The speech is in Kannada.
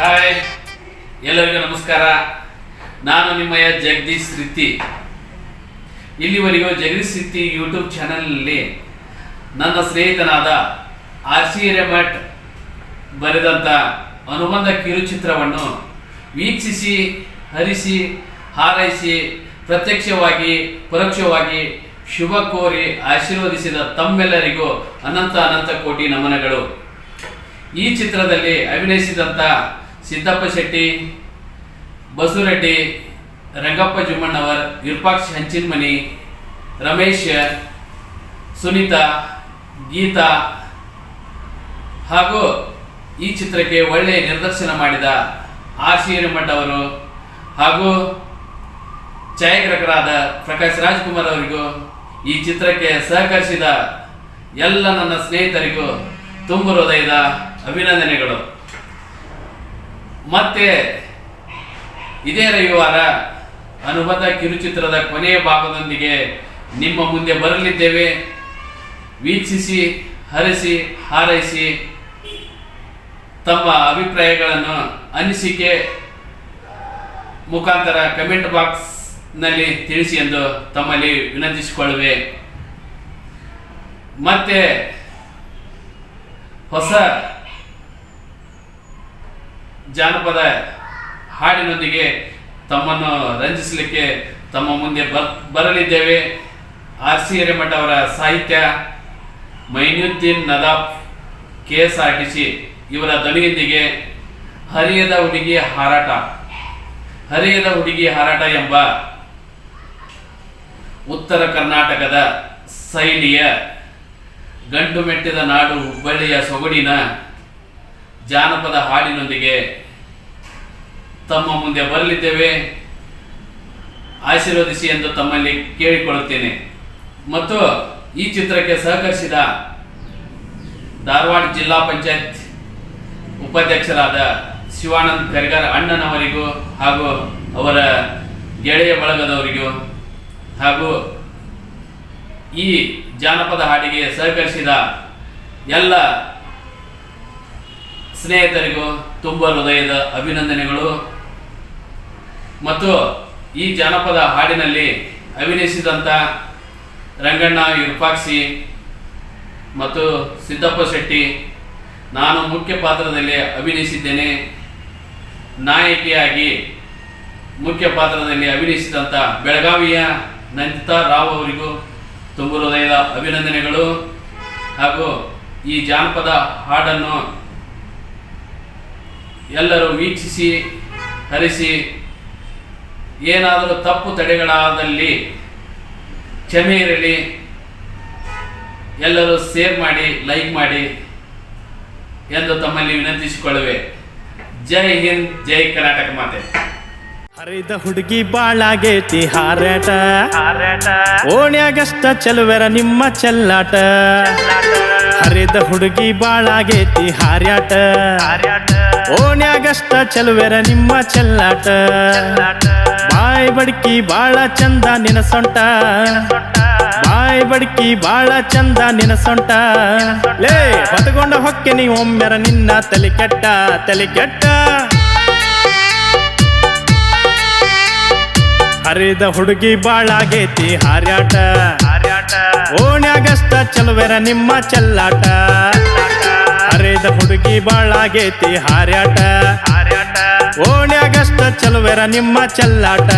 ಹಾಯ್, ಎಲ್ಲರಿಗೂ ನಮಸ್ಕಾರ. ನಾನು ನಿಮ್ಮಯ ಜಗದೀಶ್ ರೀತಿ ಇಲ್ಲಿವರೆಗೂ ಜಗದೀಶ್ ರೀತಿ ಯೂಟ್ಯೂಬ್ ಚಾನಲ್ನಲ್ಲಿ ನನ್ನ ಸ್ನೇಹಿತನಾದ ಆರ್ ಸಿ ಬರೆದಂಥ ಅನುಬಂಧ ಕಿರುಚಿತ್ರವನ್ನು ವೀಕ್ಷಿಸಿ, ಹರಿಸಿ, ಹಾರೈಸಿ, ಪ್ರತ್ಯಕ್ಷವಾಗಿ, ಪರೋಕ್ಷವಾಗಿ ಶುಭ ಕೋರಿ ಆಶೀರ್ವದಿಸಿದ ತಮ್ಮೆಲ್ಲರಿಗೂ ಅನಂತ ಅನಂತ ಕೋಟಿ ನಮನಗಳು. ಈ ಚಿತ್ರದಲ್ಲಿ ಅಭಿನಯಿಸಿದಂಥ ಸಿದ್ದಪ್ಪ ಶೆಟ್ಟಿ ಬಸುರೆಡ್ಡಿ ರಂಗಪ್ಪ ಜುಮ್ಮಣ್ಣವರ್, ವಿರೂಪಾಕ್ಷ ಹಂಚಿನಮನಿ, ರಮೇಶ್ ಸುನೀತಾ, ಗೀತಾ ಹಾಗೂ ಈ ಚಿತ್ರಕ್ಕೆ ಒಳ್ಳೆಯ ನಿರ್ದೇಶನ ಮಾಡಿದ ಆರ್ ಸಿ ಹಿರೇಮಠ ಅವರು ಹಾಗೂ ಛಾಯಾಗ್ರಾಹಕರಾದ ಪ್ರಕಾಶ್ ರಾಜ್ಕುಮಾರ್ ಅವರಿಗೂ ಈ ಚಿತ್ರಕ್ಕೆ ಸಹಕರಿಸಿದ ಎಲ್ಲ ನನ್ನ ಸ್ನೇಹಿತರಿಗೂ ತುಂಬ ಹೃದಯದ ಅಭಿನಂದನೆಗಳು. ಮತ್ತೆ ಇದೇ ರವಿವಾರ ಅನುಬಂಧ ಕಿರುಚಿತ್ರದ ಕೊನೆಯ ಭಾಗದೊಂದಿಗೆ ನಿಮ್ಮ ಮುಂದೆ ಬರಲಿದ್ದೇವೆ. ವೀಕ್ಷಿಸಿ, ಹರಿಸಿ, ಹಾರೈಸಿ ತಮ್ಮ ಅಭಿಪ್ರಾಯಗಳನ್ನು ಅನಿಸಿಕೆ ಮುಖಾಂತರ ಕಮೆಂಟ್ ಬಾಕ್ಸ್ನಲ್ಲಿ ತಿಳಿಸಿ ಎಂದು ತಮ್ಮಲ್ಲಿ ವಿನಂತಿಸಿಕೊಳ್ಳುವೆ. ಮತ್ತೆ ಹೊಸ ಜಾನಪದ ಹಾಡಿನೊಂದಿಗೆ ತಮ್ಮನ್ನು ರಂಜಿಸಲಿಕ್ಕೆ ತಮ್ಮ ಮುಂದೆ ಬರ್, ಬರಲಿದ್ದೇವೆ. ಆರ್ ಸಿ ಹಿರೇಮಠ ಅವರ ಸಾಹಿತ್ಯ, Mainuddin Nadaf K S R T C ಇವರ ಧ್ವನಿಯೊಂದಿಗೆ ಹರಿಯದ ಹುಡುಗಿ ಹಾರಾಟ, ಹರಿಯದ ಹುಡುಗಿ ಹಾರಾಟ ಎಂಬ ಉತ್ತರ ಕರ್ನಾಟಕದ ಶೈಲಿಯ ಗಂಡು ಮೆಟ್ಟಿದ ನಾಡು ಹುಬ್ಬಳ್ಳಿಯ ಸೊಗಡಿನ ಜಾನಪದ ಹಾಡಿನೊಂದಿಗೆ ತಮ್ಮ ಮುಂದೆ ಬರಲಿದ್ದೇವೆ. ಆಶೀರ್ವದಿಸಿ ಎಂದು ತಮ್ಮಲ್ಲಿ ಕೇಳಿಕೊಳ್ಳುತ್ತೇನೆ. ಮತ್ತು ಈ ಚಿತ್ರಕ್ಕೆ ಸಹಕರಿಸಿದ ಧಾರವಾಡ ಜಿಲ್ಲಾ ಪಂಚಾಯತ್ ಉಪಾಧ್ಯಕ್ಷರಾದ ಶಿವಾನಂದ್ ಕರಿಗಾರ್ ಅಣ್ಣನವರಿಗೂ ಹಾಗೂ ಅವರ ಗೆಳೆಯ ಬಳಗದವರಿಗೂ ಹಾಗೂ ಈ ಜಾನಪದ ಹಾಡಿಗೆ ಸಹಕರಿಸಿದ ಎಲ್ಲ ಸ್ನೇಹಿತರಿಗೂ ತುಂಬ ಹೃದಯದ ಅಭಿನಂದನೆಗಳು. ಮತ್ತು ಈ ಜಾನಪದ ಹಾಡಿನಲ್ಲಿ ಅಭಿನಯಿಸಿದಂಥ ರಂಗಣ್ಣ ವಿರೂಪಾಕ್ಷಿ ಮತ್ತು ಸಿದ್ದಪ್ಪ ಶೆಟ್ಟಿ, ನಾನು ಮುಖ್ಯ ಪಾತ್ರದಲ್ಲಿ ಅಭಿನಯಿಸಿದ್ದೇನೆ. ನಾಯಕಿಯಾಗಿ ಮುಖ್ಯ ಪಾತ್ರದಲ್ಲಿ ಅಭಿನಯಿಸಿದಂಥ ಬೆಳಗಾವಿಯ ನಂದಿತಾ ರಾವ್ ಅವರಿಗೂ ತುಂಬ ಹೃದಯದ ಅಭಿನಂದನೆಗಳು. ಹಾಗೂ ಈ ಜಾನಪದ ಹಾಡನ್ನು ಎಲ್ಲರೂ ವೀಕ್ಷಿಸಿ, ಹರಿಸಿ ಏನಾದರೂ ತಪ್ಪು ತಡೆಗಳಾದಲ್ಲಿ ಕ್ಷಮೆ ಇರಲಿ, ಎಲ್ಲರೂ ಶೇರ್ ಮಾಡಿ ಲೈಕ್ ಮಾಡಿ ಎಂದು ತಮ್ಮಲ್ಲಿ ವಿನಂತಿಸಿಕೊಳ್ಳುವೆ. ಜೈ ಹಿಂದ್, ಜೈ ಕರ್ನಾಟಕ ಮಾತೆ. ಹರಿದ ಹುಡುಗಿ ಬಾಳಾಗೇತಿ ಹಾರಾಟ. ಓಣ್ಯಾಗಷ್ಟ ಚೆಲುವೆರ ನಿಮ್ಮ ಚೆಲ್ಲಾಟ. ಹರಿದ ಹುಡುಗಿ ಬಾಳಾಗೇತಿ ಹಾರ್ಯಾಟ. ಓಣ್ಯಾಗಷ್ಟ ಚೆಲುವೆರ ನಿಮ್ಮ ಚೆಲ್ಲಾಟ. ಬಾಯ್ ಬಡ್ಕಿ ಬಾಳ ಚಂದ ನಿನ ಸೊಂಟ. ಬಾಯ್ ಬಡ್ಕಿ ಬಾಳ ಚಂದ ನಿನ ಸೊಂಟ. ಲೇ ಹೊತ್ಕೊಂಡ ಹೊಕ್ಕೆ ನೀ ಒಮ್ಮೆರ ನಿನ್ನ ತಲೆ ಕೆಟ್ಟ ತಲೆ ಕೆಟ್ಟ. ಹರಿದ ಹುಡುಗಿ ಬಾಳಾಗೇತಿ ಹಾರ್ಯಾಟ. ಓಣ್ಯಾಗಷ್ಟ ಚಲುವೆರ ನಿಮ್ಮ ಚೆಲ್ಲಾಟ. ಹರಿದ ಹುಡುಗಿ ಬಾಳಾಗೇತಿ ಹಾರ್ಯಾಟ. ಓಣ್ಯಾಗಷ್ಟ ಚಲುವೆರ ನಿಮ್ಮ ಚೆಲ್ಲಾಟ